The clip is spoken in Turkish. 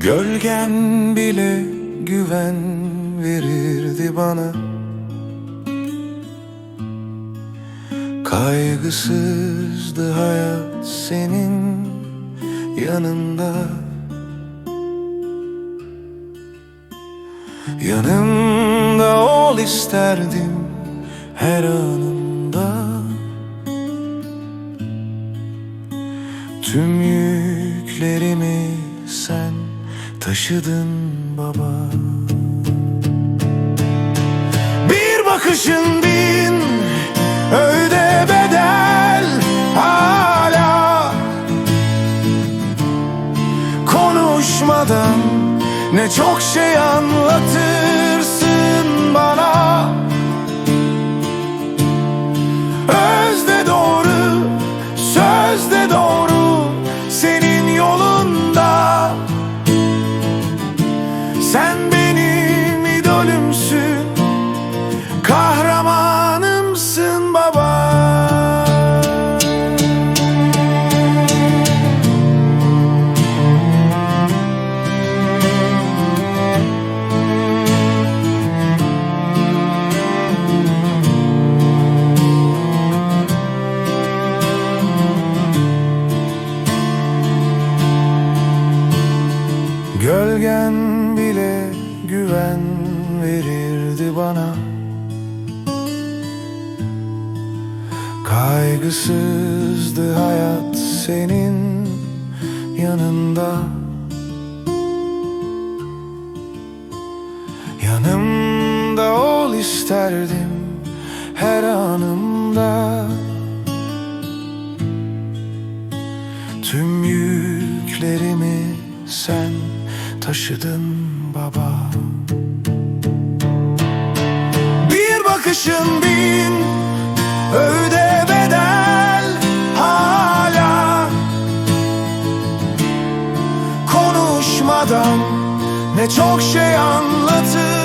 Gölgen bile güven verirdi bana. Kaygısızdı hayat senin yanında. Yanımda ol isterdim her anımda Tüm yüklerimi sen taşıdın baba. Bir bakışın bin öde bedel hala Konuşmadan ne çok şey anlatırsın Gölgen bile güven verirdi bana. Kaygısızdı hayat senin yanında. Yanımda ol isterdim her anımda. Tüm yüklerimi sen taşıdın baba. Bir bakışın bin öde bedel hala. Konuşmadan ne çok şey anlatır